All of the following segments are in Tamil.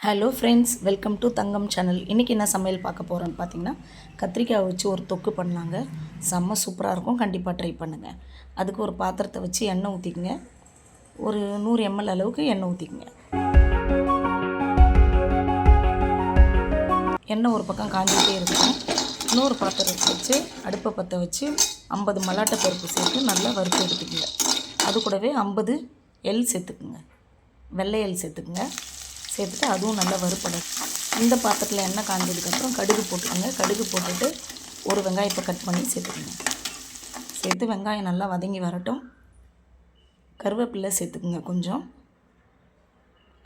Hello friends welcome to Thangam channel இன்றைக்கி என்ன சமையல் பார்க்க போகிறோன்னு பார்த்தீங்கன்னா கத்திரிக்காய் வச்சு ஒரு தொக்கு பண்ணலாங்க. செம்ம சூப்பராக இருக்கும். கண்டிப்பாக ட்ரை பண்ணுங்கள் அதுக்கு ஒரு பாத்திரத்தை வச்சு எண்ணெய் ஊற்றிக்குங்க ஒரு நூறு எம்எல் அளவுக்கு எண்ணெய் ஊற்றிக்குங்க எண்ணெய் ஒரு பக்கம் காஞ்சிக்கிட்டே இருக்கும் இன்னொரு பாத்திரத்தை வச்சு அடுப்பை பற்ற வச்சு ஐம்பது மல்லாட்டை பருப்பு சேர்த்து நல்லா வறுத்து எடுத்துக்கோங்க. அது கூடவே ஐம்பது எல் சேர்த்துக்குங்க. வெள்ளை எல் சேர்த்துக்குங்க. சேர்த்துட்டு அதுவும் நல்லா வறுப்படும் இந்த பாத்திரத்தில் எண்ணெய் காய்ஞ்சதுக்கப்புறம் கடுகு போட்டுக்கோங்க. கடுகு போட்டுட்டு ஒரு வெங்காயத்தை கட் பண்ணி சேர்த்துக்கோங்க. சேர்த்து வெங்காயம் நல்லா வதங்கி வரட்டும். கருவேப்பிலை சேர்த்துக்குங்க கொஞ்சம்.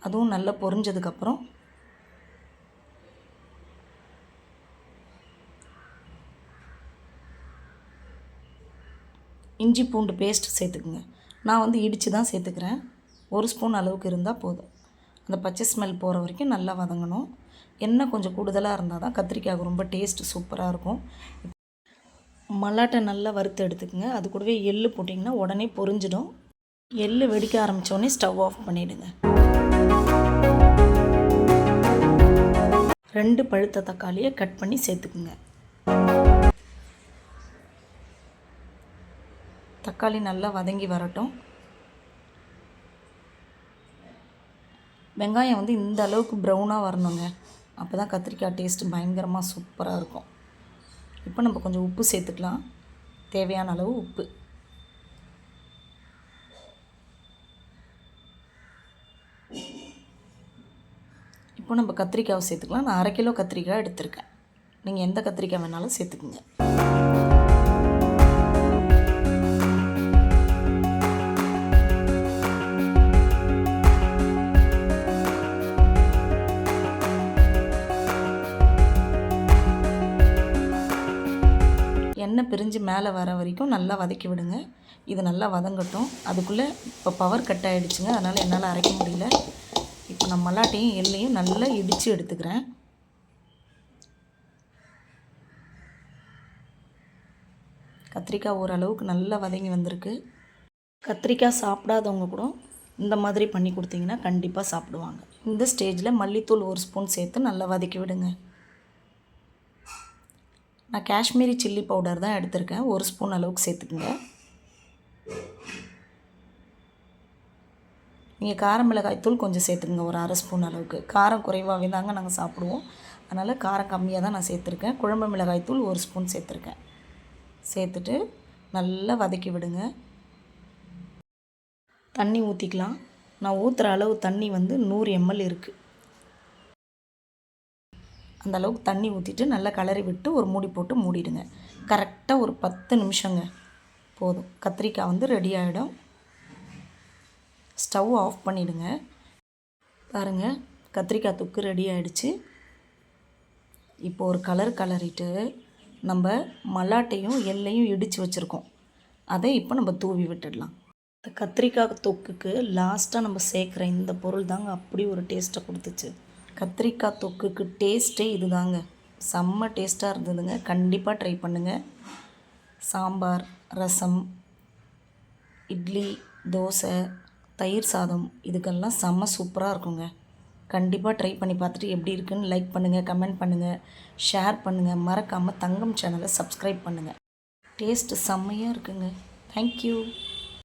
அதுவும் நல்லா பொரிஞ்சதுக்கப்புறம் இஞ்சி பூண்டு பேஸ்ட் சேர்த்துக்குங்க. நான் வந்து இடித்து தான் சேர்த்துக்கிறேன். ஒரு ஸ்பூன் அளவுக்கு இருந்தால் போதும். அந்த பச்சை ஸ்மெல் போகிற வரைக்கும் நல்லா வதங்கணும். எண்ணெய் கொஞ்சம் கூடுதலாக இருந்தால் தான் கத்திரிக்காய்க்கு ரொம்ப டேஸ்ட்டு சூப்பராக இருக்கும். மல்லாட்டை நல்லா வறுத்து எடுத்துக்கோங்க. அது கூடவே எள்ளு போட்டிங்கன்னா உடனே பொரிஞ்சிடும். எள்ளு வெடிக்க ஆரம்பித்தோடனே ஸ்டவ் ஆஃப் பண்ணிவிடுங்க ரெண்டு பழுத்த தக்காளியை கட் பண்ணி சேர்த்துக்குங்க. தக்காளி நல்லா வதங்கி வரட்டும். வெங்காயம் வந்து இந்த அளவுக்கு ப்ரௌனாக வரணுங்க. அப்போ தான் கத்திரிக்காய் டேஸ்ட்டு பயங்கரமாக சூப்பராக இருக்கும். இப்போ நம்ம கொஞ்சம் உப்பு சேர்த்துக்கலாம். தேவையான அளவு உப்பு. இப்போ நம்ம கத்திரிக்காவை சேர்த்துக்கலாம். நான் அரை கிலோ கத்திரிக்காய் எடுத்திருக்கேன். நீங்கள் எந்த கத்திரிக்காய் வேணாலும் சேர்த்துக்குங்க. எண்ணெய் பிரிஞ்சு மேலே வர வரைக்கும் நல்லா வதக்கி விடுங்க. இது நல்லா வதங்கட்டும். அதுக்குள்ளே இப்போ பவர் கட் ஆகிடுச்சுங்க அதனால் என்னால் அரைக்க முடியல. இப்போ நான் மல்லாட்டையும் எல்லையும் நல்லா இடித்து எடுத்துக்கிறேன். கத்திரிக்காய் ஓரளவுக்கு நல்லா வதங்கி வந்திருக்கு. கத்திரிக்காய் சாப்பிடாதவங்க கூட இந்த மாதிரி பண்ணி கொடுத்தீங்கன்னா கண்டிப்பாக சாப்பிடுவாங்க. இந்த ஸ்டேஜில் மல்லித்தூள் ஒரு ஸ்பூன் சேர்த்து நல்லா வதக்கி விடுங்க. நான் காஷ்மீரி சில்லி பவுடர் தான் எடுத்திருக்கேன். ஒரு ஸ்பூன் அளவுக்கு சேர்த்துக்குங்க. நீங்கள் கார மிளகாய் தூள் கொஞ்சம் சேர்த்துக்குங்க. ஒரு அரை ஸ்பூன் அளவுக்கு. காரம் குறைவாகவே தாங்க நாங்கள் சாப்பிடுவோம். அதனால் காரம் கம்மியாக தான் நான் சேர்த்துருக்கேன். குழம்பு மிளகாய் தூள் ஒரு ஸ்பூன் சேர்த்துருக்கேன். சேர்த்துட்டு நல்லா வதக்கி விடுங்க. தண்ணி ஊற்றிக்கலாம் நான் ஊற்றுற அளவு தண்ணி வந்து நூறு எம்எல் இருக்குது அந்த அளவுக்கு தண்ணி ஊற்றிட்டு நல்லா கலரி விட்டு ஒரு மூடி போட்டு மூடிடுங்க. கரெக்டாக ஒரு பத்து நிமிஷங்க. போதும். கத்திரிக்காய் வந்து ரெடி ஆகிடும் ஸ்டவ் ஆஃப் பண்ணிவிடுங்க பாருங்கள் கத்திரிக்காய் தொக்கு ரெடி ஆகிடுச்சு இப்போ ஒரு கலர் கலரிட்டு நம்ம மல்லாட்டையும் எல்லையும் இடித்து வச்சுருக்கோம். அதை இப்போ நம்ம தூவி விட்டுடலாம். இந்த கத்திரிக்காய் தொக்குக்கு லாஸ்ட்டாக நம்ம சேர்க்குற இந்த பொருள் தாங்க அப்படி ஒரு டேஸ்ட்டை கொடுத்துச்சு. கத்திரிக்காய் தொக்குக்கு டேஸ்ட்டே இதுதாங்க. செம்ம டேஸ்ட்டாக இருந்ததுங்க. கண்டிப்பாக ட்ரை பண்ணுங்கள் சாம்பார் ரசம் இட்லி தோசை தயிர் சாதம் இதுக்கெல்லாம் செம்ம சூப்பராக இருக்குங்க. கண்டிப்பாக ட்ரை பண்ணி பார்த்துட்டு எப்படி இருக்குன்னு லைக் பண்ணுங்கள் கமெண்ட் பண்ணுங்கள் ஷேர் பண்ணுங்கள் மறக்காமல் தங்கம் சேனலை சப்ஸ்கிரைப் பண்ணுங்கள் டேஸ்ட்டு செம்மையாக இருக்குங்க. தேங்க்யூ